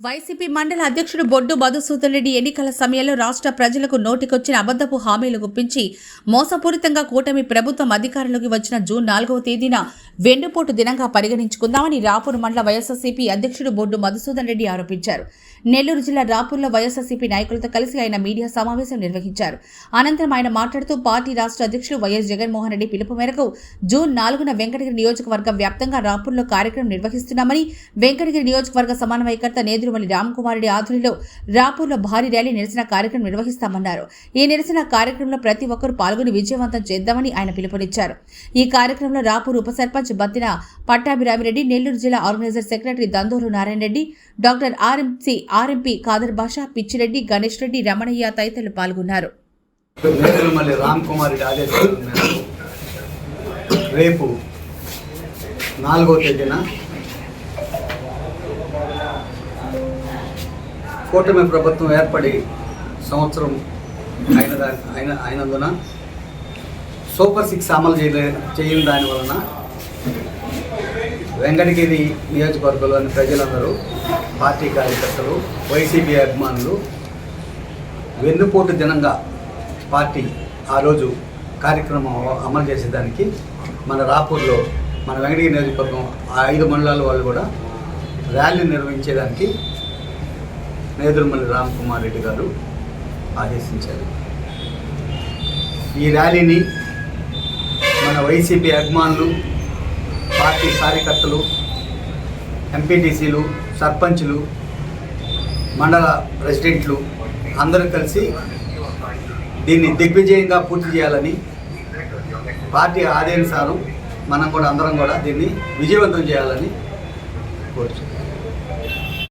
YCP మండల అధ్యక్షుడు బొడ్డు మధుసూదన్ రెడ్డి ఎన్నికల సమయంలో రాష్ట్ర ప్రజలకు నోటికొచ్చిన అబద్దపు హామీలు గుప్పించి మోసపూరితంగా కూటమి ప్రభుత్వం అధికారంలోకి వచ్చిన జూన్ నాలుగవ తేదీన వెన్నుపోటు దినంగా పరిగణించుకుందామని రాపూర్ మండల వైఎస్ఆర్సీపీ అధ్యక్షుడు బొడ్డు మధుసూదన్ రెడ్డి ఆరోపించారు. నెల్లూరు జిల్లా రాపూర్లో వైఎస్ఆర్సీపీ నాయకులతో కలిసి ఆయన మీడియా సమావేశం నిర్వహించారు. అనంతరం ఆయన మాట్లాడుతూ పార్టీ రాష్ట్ర అధ్యక్షుడు వైఎస్ జగన్మోహన్ రెడ్డి పిలుపు మేరకు జూన్ నాలుగున వెంకటగిరి నియోజకవర్గం వ్యాప్తంగా రాపూర్లో కార్యక్రమం నిర్వహిస్తున్నామని వెంకటగిరి నియోజకవర్గ సమన్వయకర్త నేదురుమల్లి రామకుమారెడ్డి ఆధ్వర్యంలో రాపూర్లో భారీ ర్యాలీ నిరసన కార్యక్రమం నిర్వహిస్తామన్నారు. ఈ నిరసన కార్యక్రమంలో ప్రతి ఒక్కరూ పాల్గొని విజయవంతం చేద్దామని ఆయన పిలుపునిచ్చారు. ఈ కార్యక్రమంలో రాపూర్ ఉప సర్పంచ్ సర్పంచ్ బత్తిన పట్టాభిరామిరెడ్డి నెల్లూరు జిల్లా organiser secretary Danduru Narayana Reddy doctor RMC RMP Khadar Basha Pichireddy Ganesh Reddy Ramanaiah తదితరులు పాల్గొన్నారు. రేపు నాలుగో తేదీన కూటమి ప్రభుత్వం ఏర్పడి సంవత్సరం అయిన దాని అయిన అయినందున సూపర్ సిక్స్ అమలు చేయలే చేయని దాని వలన వెంకటగిరి నియోజకవర్గంలోని ప్రజలందరూ పార్టీ కార్యకర్తలు వైసీపీ అభిమానులు వెన్నుపోటు దినంగా పార్టీ ఆ రోజు కార్యక్రమం అమలు చేసేదానికి మన రాపూర్లో మన వెంకటగిరి నియోజకవర్గం ఆ ఐదు మండలాల వాళ్ళు కూడా ర్యాలీ నిర్వహించేదానికి నేదురుమల్లి రామ్ కుమార్ రెడ్డి గారు ఆదేశించారు. ఈ ర్యాలీని మన వైసీపీ అభిమానులు పార్టీ కార్యకర్తలు ఎంపీటీసీలు సర్పంచ్లు మండల ప్రెసిడెంట్లు అందరూ కలిసి దీన్ని దిగ్విజయంగా పూర్తి చేయాలని పార్టీ ఆదేశానుసారం మనం కూడా అందరం కూడా దీన్ని విజయవంతం చేయాలని కోరుచున్నాం.